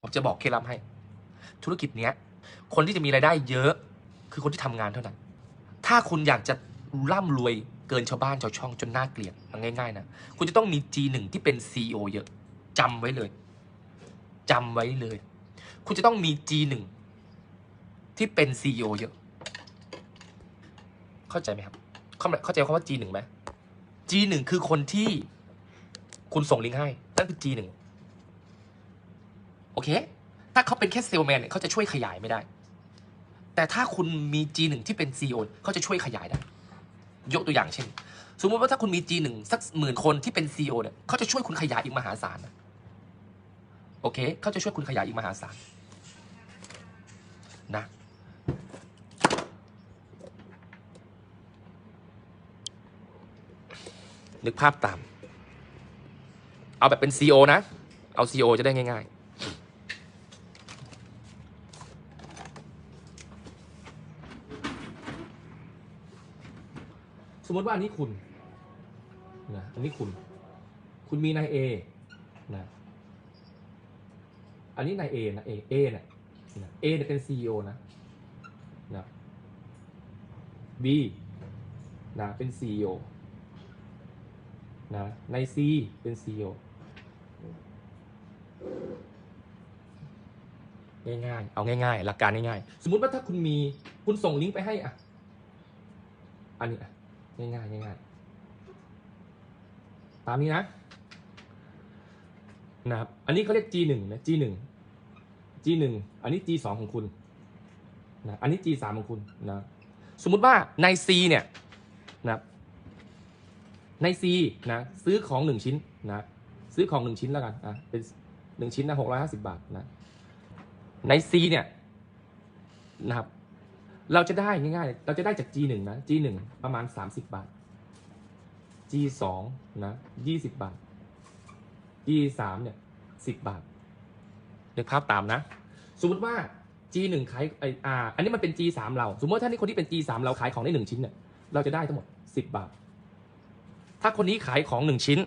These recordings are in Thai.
ผมจะบอกเคล็ดลับให้ ธุรกิจเนี้ย คนที่จะมีรายได้เยอะคือคนที่ทำงานเท่านั้น ถ้าคุณอยากจะร่ำรวยเกินชาวบ้านชาวช่องจนน่าเกลียดง่ายๆนะคุณจะต้องมี G1 ที่เป็น CEO เยอะจำไว้เลยจำไว้เลย คุณจะต้องมี G1 ที่เป็น CEO เยอะ เข้าใจไหมครับ เข้าใจคำว่า G1 ไหม G1 คือคนที่คุณส่งลิงก์ให้ นั่นคือ G1 อเค ถ้าเขาเป็นแค่เซลแมนเนี่ยเขาจะช่วยขยายไม่ได้ แต่ถ้าคุณมี G1 ที่เป็น CEO เขาจะช่วยขยายได้ ยกตัวอย่างเช่น สมมติว่าถ้าคุณมี G1 สักหมื่นคนที่เป็น CEO เนี่ยเขาจะช่วยคุณขยายอีกมหาศาลนะโอเคเขาจะช่วยคุณขยายอีกมหาศาลนะนึกภาพตาม เอาแบบเป็น CEO นะ เอา CEO จะได้ง่าย ๆ สมมติว่าอันนี้คุณนะอันนี้คุณ คุณมีนายเอนะอันนี้นายเอนะเอเอเนี่ยนะเอเนี่ยเป็น CEO นะนะ B นะเป็น CEO นะใน C เป็น CEO ง่ายๆ เอาง่ายๆ หลักการง่ายๆ สมมุติว่าถ้าคุณมี คุณส่งลิงก์ไปให้อะ อันนี้อะ ง่ายๆง่ายตามนี้นะนะครับอันนี้เขาเรียก G1 นะ G1 G1 อันนี้ G2 ของคุณนะอันนี้ G3 ของคุณนะสมมุติว่าใน C เนี่ยนะครับใน C นะซื้อของหนึ่งชิ้นนะซื้อของหนึ่งชิ้นแล้วกันอะเป็นหนึ่งชิ้นนะหกร้อยห้าสิบาทนะใน C เนี่ยนะครับ เราจะได้ง่ายๆ เราจะได้จาก G1 นะ G1 ประมาณ 30 บาท G2 นะ20 บาท G3 เนี่ย10 บาทนึกภาพตามนะ สมมติว่า G1 ขายไออ่าอันนี้มันเป็น G3 เรา สมมติว่าถ้านี่คนที่เป็น G3 เราขายของได้หนึ่งชิ้นเนี่ย เราจะได้ทั้งหมด 10 บาท ถ้าคนนี้ขายของหนึ่งชิ้น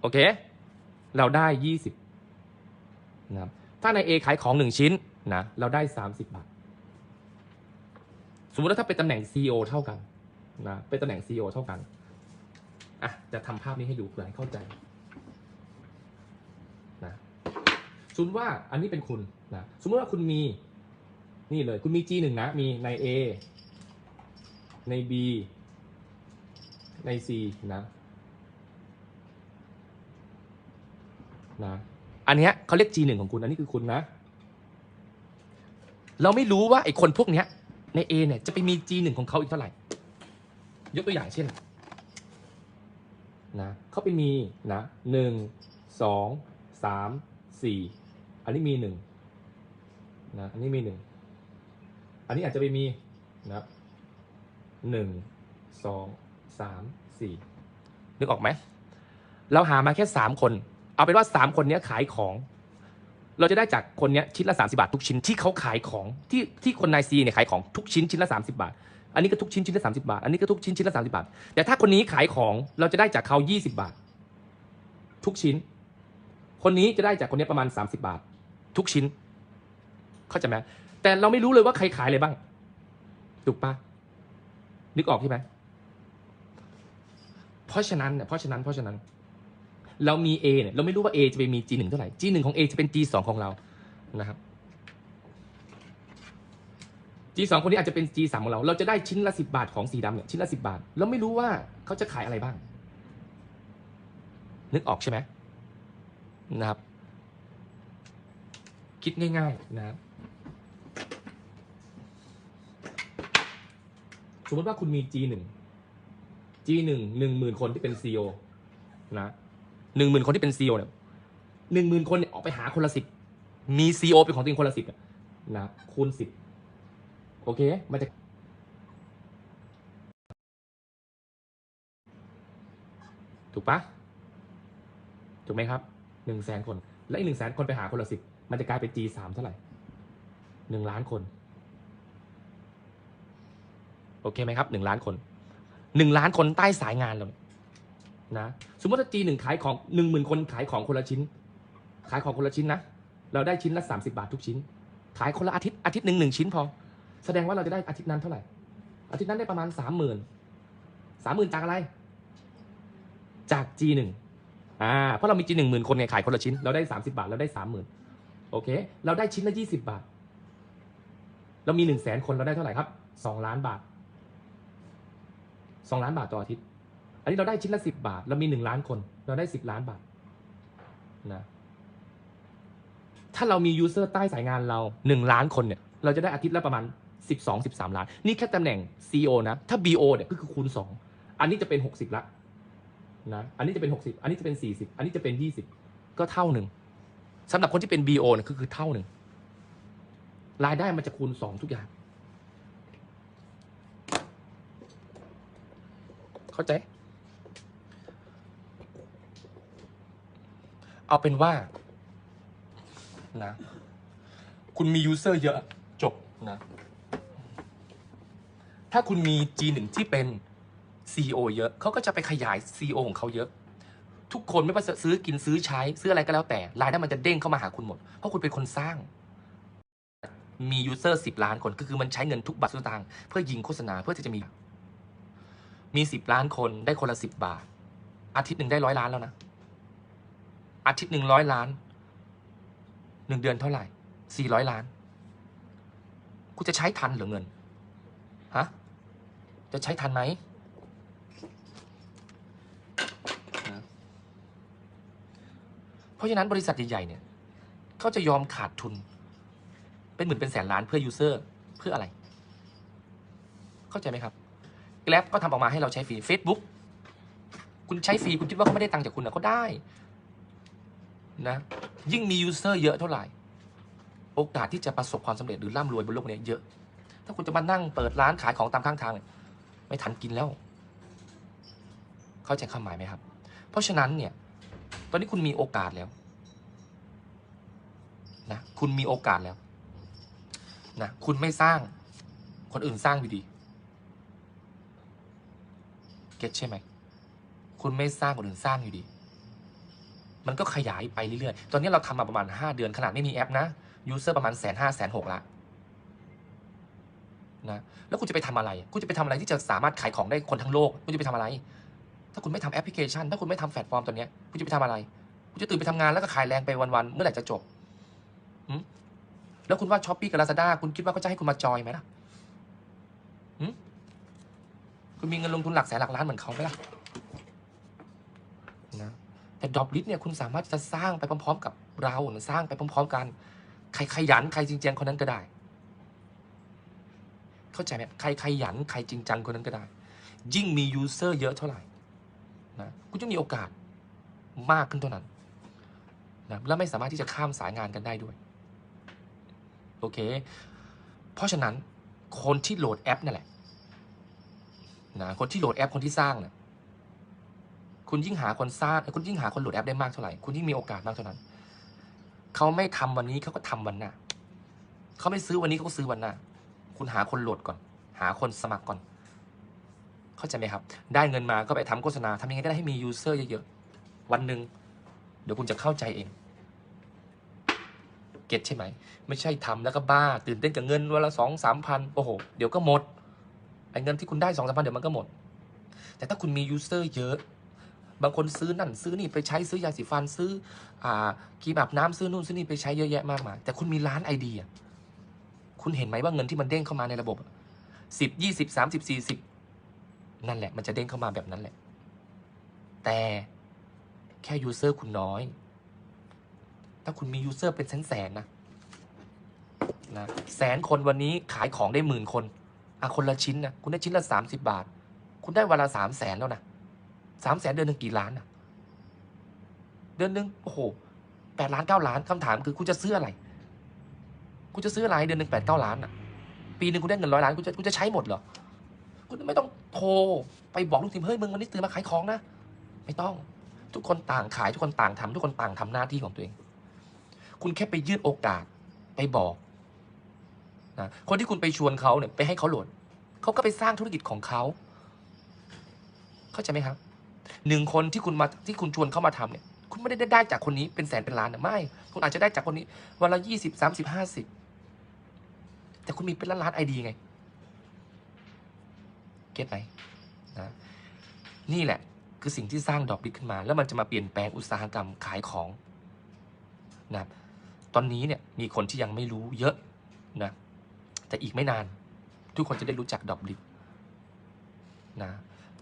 โอเค เราได้ยี่สิบนะครับถ้านายเอขายของหนึ่งชิ้นนะ เราได้สามสิบบาท สมมติว่าถ้าเป็นตำแหน่ง CEO เท่ากันนะเป็นตำแหน่ง CEO เท่ากันอะจะทำภาพนี้ให้ดูเพื่อให้เข้าใจนะสมมติว่าอันนี้เป็นคุณนะสมมติว่าคุณมีนี่เลยคุณมี G1 นะ มีใน A ใน B ใน C นะนะอันนี้เขาเรียก G1 ของคุณ อันนี้คือคุณนะ เราไม่รู้ว่าไอ้คนพวกเนี้ย ใน A เนี่ยจะไปมี G1 ของเขาอีกเท่าไหร่ ยกตัวอย่างเช่นนะเขาไปมีนะหนึ่งสองสามสี่อันนี้มีหนึ่งนะอันนี้มีหนึ่งอันนี้อาจจะไปมีนะหนึ่งสองสามสี่นึกออกไหมเราหามาแค่สามคน เอาเป็นว่าสามคนนี้ขายของ เราจะได้จากคนเนี้ยชิ้นละ 30 บาททุกชิ้นที่เขาขายของที่ที่คนนายซีเนี่ยขายของทุกชิ้นชิ้นละ 30 บาท อันนี้ก็ทุกชิ้นชิ้นละ30 บาท อันนี้ก็ทุกชิ้นชิ้นละ30 บาท แต่ถ้าคนนี้ขายของเราจะได้จากเขา 20 บาท ทุกชิ้น คนนี้จะได้จากคนนี้ประมาณ 30 บาท ทุกชิ้น เข้าใจไหมแต่เราไม่รู้เลยว่าใครขายอะไรบ้างถูกปะนึกออกใช่ไหมเพราะฉะนั้นเนี่ยเพราะฉะนั้นเพราะฉะนั้น เรามี A เนี่ยเราไม่รู้ว่า A จะไปมี G1 เท่าไหร่ G1 ของ A จะเป็น G2 ของเรานะครับ G2 คนนี้อาจจะเป็น G3 ของเรา เราจะได้ชิ้นละ 10 บาทของสีดำเนี่ยชิ้นละ 10 บาท เราไม่รู้ว่าเขาจะขายอะไรบ้าง นึกออกใช่ไหมนะครับ คิดง่าย ๆ นะครับสมมติว่าคุณมี G1 G1 หนึ่งหมื่นคนที่เป็น CEO นะ หนึ่งหมื่นคนที่เป็น CEO เนี่ยหนึ่งหมื่นคนเนี่ยออกไปหาคนละสิบมี CEO เป็นของตัวเองคนละสิบนะคูณสิบโอเค มันจะถูกปะถูกไหมครับหนึ่งแสนคน และอีกหนึ่งแสนคนไปหาคนละสิบมันจะกลายเป็น G สามเท่าไหร่หนึ่งล้านคน โอเคไหมครับหนึ่งล้านคนหนึ่งล้านคนใต้สายงานเรา นะสมมติถ้า G หนึ่งขายของหนึ่งหมื่นคนขายของคนละชิ้น ขายของคนละชิ้นนะเราได้ชิ้นละ30บาททุกชิ้น ขายคนละอาทิตย์อาทิตย์หนึ่งหนึ่งชิ้นพอ แสดงว่าเราจะได้อาทิตย์นั้นเท่าไหร่ อาทิตย์นั้นได้ประมาณสามหมื่นสามหมื่นจากอะไร จาก G1 อ่าเพราะเรามี G1 หนึ่งหมื่นคนไงขายคนละชิ้น เราได้30บาทเราได้สามหมื่นโอเค เราได้ชิ้นละ20บาท เรามีหนึ่งแสนคนเราได้เท่าไหร่ครับสองล้านบาทสองล้านบาทต่ออาทิตย์ อันนี้เราได้ชิ้นละสิบบาท เรามีหนึ่งล้านคน เราได้สิบล้านบาทนะถ้าเรามียูเซอร์ใต้สายงานเราหนึ่งล้านคนเนี่ย เราจะได้อาทิตย์ละประมาณสิบสองสิบสามล้าน นี่แค่ตำแหน่ง CEO นะ ถ้า BO เนี่ยก็คือคูณสองอันนี้จะเป็นหกสิบละนะอันนี้จะเป็นหกสิบอันนี้จะเป็นสี่สิบอันนี้จะเป็นยี่สิบก็เท่าหนึ่งสำหรับคนที่เป็น BO เนี่ยก็คือเท่าหนึ่งรายได้มันจะคูณสองทุกอย่าง เข้าใจ เอาเป็นว่านะคุณมียูเซอร์เยอะจบนะ ถ้าคุณมี G1 ที่เป็น CEO เยอะ เขาก็จะไปขยาย CEO ของเขาเยอะ ทุกคนไม่ว่าจะซื้อกินซื้อใช้ ซื้ออะไรก็แล้วแต่ รายได้มันจะเด้งเข้ามาหาคุณหมด เพราะคุณเป็นคนสร้าง มียูเซอร์สิบล้านคน ก็คือมันใช้เงินทุกบาททุกสตางค์เพื่อยิงโฆษณาเพื่อที่จะมี มีสิบล้านคนได้คนละสิบบาท อาทิตย์หนึ่งได้ร้อยล้านแล้วนะ อาทิตย์หนึ่งร้อยล้านหนึ่งเดือนเท่าไหร่สี่ร้อยล้านกูจะใช้ทันหรือเงินฮะจะใช้ทันไหมเพราะฉะนั้นบริษัทใหญ่ๆเนี่ยเขาจะยอมขาดทุน เป็นหมื่นเป็นแสนล้านเพื่อยูเซอร์เพื่ออะไร เข้าใจไหมครับแกลบก็ทำออกมาให้เราใช้ฟรี Facebook คุณใช้ฟรีคุณคิดว่าเขาไม่ได้ตังค์จากคุณนะก็ได้ นะยิ่งมียูเซอร์เยอะเท่าไหร่ โอกาสที่จะประสบความสำเร็จหรือร่ำรวยบนโลกนี้เยอะ ถ้าคุณจะมานั่งเปิดร้านขายของตามข้างทางเนี่ยไม่ทันกินแล้ว เข้าใจความหมายไหมครับ เพราะฉะนั้นเนี่ย ตอนนี้คุณมีโอกาสแล้วนะคุณมีโอกาสแล้วนะคุณไม่สร้างคนอื่นสร้างอยู่ดีเก็ตใช่ไหม คุณไม่สร้างคนอื่นสร้างอยู่ดี มันก็ขยายไปเรื่อยๆ ตอนนี้เราทำมาประมาณ 5 เดือนขนาดไม่มีแอปนะยูเซอร์ประมาณแสนห้าแสนหกละนะแล้วคุณจะไปทำอะไร คุณจะไปทำอะไรที่จะสามารถขายของได้คนทั้งโลก คุณจะไปทำอะไร ถ้าคุณไม่ทำแอปพลิเคชัน ถ้าคุณไม่ทำแพลตฟอร์มตัวนี้คุณจะไปทำอะไร คุณจะตื่นไปทำงานแล้วก็ขายแรงไปวันๆ เมื่อไหร่จะจบหืมแล้วคุณว่าช้อปปี้กับลาซาด้าคุณคิดว่าเขาจะให้คุณมาจอยไหมล่ะหืมคุณมีเงินลงทุนหลักแสนหลักล้านเหมือนเขาไหมล่ะ แต่ดรอปลิสเนี่ยคุณสามารถจะสร้างไปพร้อม ๆ กับเราหรือสร้างไปพร้อม ๆ กันใครขยันใครจริงจังคนนั้นก็ได้ เข้าใจไหมใครขยันใครจริงจังคนนั้นก็ได้ ยิ่งมียูเซอร์เยอะเท่าไหร่นะคุณจะมีโอกาสมากขึ้นเท่านั้นนะและไม่สามารถที่จะข้ามสายงานกันได้ด้วย โอเค เพราะฉะนั้นคนที่โหลดแอปนั่นแหละนะคนที่โหลดแอปคนที่สร้างเนี่ย คุณยิ่งหาคนสร้างคุณยิ่งหาคนโหลดแอปได้มากเท่าไหร่คุณยิ่งมีโอกาสมากเท่านั้นเขาไม่ทำวันนี้เขาก็ทำวันหน้าเขาไม่ซื้อวันนี้เขาก็ซื้อวันหน้าคุณหาคนโหลดก่อน หาคนสมัครก่อน เข้าใจไหมครับ ได้เงินมาก็ไปทำโฆษณาทำยังไงก็ได้ให้มียูเซอร์เยอะๆวันหนึ่งเดี๋ยวคุณจะเข้าใจเองเก็ตใช่ไหม ไม่ใช่ทำแล้วก็บ้า ตื่นเต้นกับเงินวันละสองสามพันโอ้โห เดี๋ยวก็หมดไอ้เงินที่คุณได้สองสามพันเดี๋ยวมันก็หมด แต่ถ้าคุณมียูเซอร์เยอะ บางคนซื้อนั่นซื้อนี่ไปใช้ซื้อยาสีฟันซื้ออ่าครีมอาบน้ำซื้อนู่นซื้อนี่ไปใช้เยอะแยะมากมายแต่คุณมีร้านไอเดียคุณเห็นไหมว่าเงินที่มันเด้งเข้ามาในระบบสิบยี่สิบสามสิบสี่สิบนั่นแหละ มันจะเด้งเข้ามาแบบนั้นแหละ แต่แค่ยูเซอร์คุณน้อย ถ้าคุณมียูเซอร์เป็นแสนแสนๆนะนะแสนคนวันนี้ขายของได้หมื่นคนอะคนละชิ้นนะคุณได้ชิ้นละสามสิบบาท คุณได้วันละสามแสนแล้วนะ สามแสนเดือนหนึ่งกี่ล้านอะเดือนหนึ่งโอ้โหแปดล้านเก้าล้านคำถามคือคุณจะซื้ออะไรคุณจะซื้ออะไรเดือนหนึ่งแปดเก้าล้านอะปีหนึ่งคุณได้เงินร้อยล้านคุณจะคุณจะใช้หมดเหรอคุณไม่ต้องโทรไปบอกลูกทีมเฮ้ยมึงวันนี้ตื่นมาขายของนะไม่ต้องทุกคนต่างขายทุกคนต่างทำทุกคนต่างทำหน้าที่ของตัวเอง คุณแค่ไปยืดโอกาสไปบอกนะคนที่คุณไปชวนเขาเนี่ยไปให้เขาโหลดเขาก็ไปสร้างธุรกิจของเขาเข้าใจไหมครับ หนึ่งคนที่คุณมาที่คุณชวนเข้ามาทำเนี่ยคุณไม่ได้ได้จากคนนี้เป็นแสนเป็นล้านนะไม่ คุณอาจจะได้จากคนนี้วันละยี่สิบสามสิบห้าสิบแต่คุณมีเป็นล้านล้านไอดีไง เก็ตไหมนะนี่แหละ คือสิ่งที่สร้างดอกดิขึ้นมา แล้วมันจะมาเปลี่ยนแปลงอุตสาหกรรมขายของนะตอนนี้เนี่ยมีคนที่ยังไม่รู้เยอะนะแต่อีกไม่นาน ทุกคนจะได้รู้จักดอกดินะ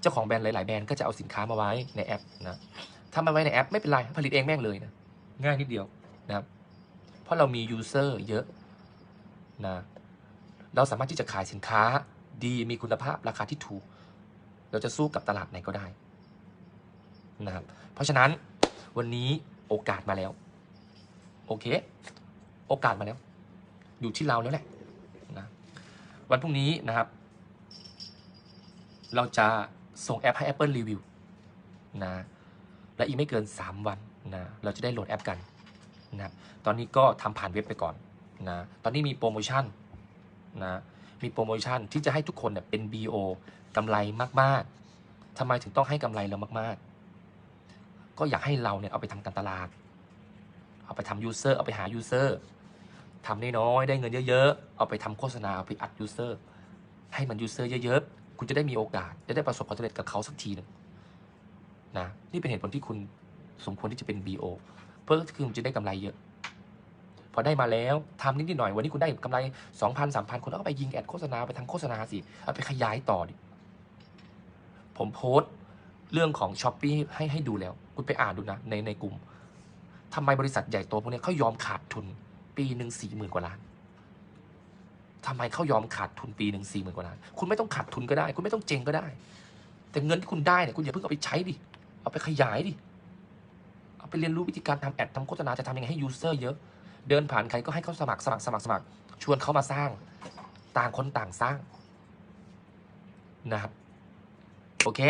เจ้าของแบรนด์หลาย ๆ แบรนด์ก็จะเอาสินค้ามาไว้ในแอปนะถ้ามาไว้ในแอปไม่เป็นไรผลิตเองแม่งเลยนะง่ายนิดเดียวนะครับเพราะเรามียูเซอร์เยอะนะเราสามารถที่จะขายสินค้าดีมีคุณภาพราคาที่ถูก เราจะสู้กับตลาดไหนก็ได้นะครับเพราะฉะนั้นวันนี้โอกาสมาแล้ว โอเค โอกาสมาแล้ว อยู่ที่เราแล้วแหละนะวันพรุ่งนี้นะครับ เราจะ ส่งแอปให้ Apple Review นะและอีกไม่เกิน 3 วันนะเราจะได้โหลดแอปกันนะครับตอนนี้ก็ทำผ่านเว็บไปก่อนนะตอนนี้มีโปรโมชั่นนะมีโปรโมชั่นที่จะให้ทุกคนเนี่ยเป็น BO กำไรมากๆทำไมถึงต้องให้กำไรเรามากๆ ก็อยากให้เราเนี่ยเอาไปทำการตลาด เอาไปทำยูเซอร์เอาไปหายูเซอร์ทำน้อยๆได้เงินเยอะๆ เอาไปทำโฆษณาเอาไปอัดยูเซอร์ให้มันยูเซอร์เยอะๆ คุณจะได้มีโอกาสจะได้ประสบความสำเร็จกับเขาสักทีหนึงนะนี่เป็นเหตุผลที่คุณสมควรที่จะเป็น BO เพื่อคือคุณจะได้กำไรเยอะ พอได้มาแล้วทำนิดๆหน่อยวันนี้คุณได้กำไรสองพันสามพันคุณเอาไปยิงแอดโฆษณาไปทำโฆษณาสิเอาไปขยายต่อดิผมโพสต์เรื่องของช้อปปี้ให้ให้ดูแล้ว คุณไปอ่านดูนะในในกลุ่มทำไมบริษัทใหญ่โตพวกนี้เขายอมขาดทุน ปีหนึ่งสี่หมื่นกว่าล้าน ทำไมเขายอมขาดทุนปีหนึ่งสี่หมื่นกว่าล้าน คุณไม่ต้องขาดทุนก็ได้ คุณไม่ต้องเจงก็ได้ แต่เงินที่คุณได้เนี่ยคุณอย่าเพิ่งเอาไปใช้ดิ เอาไปขยายดิ เอาไปเรียนรู้วิธีการทำแอดทำโฆษณาจะทำยังไงให้ยูเซอร์เยอะ เดินผ่านใครก็ให้เขาสมัครสมัครสมัครสมัคร ชวนเขามาสร้าง ต่างคนต่างสร้างนะครับ โอเค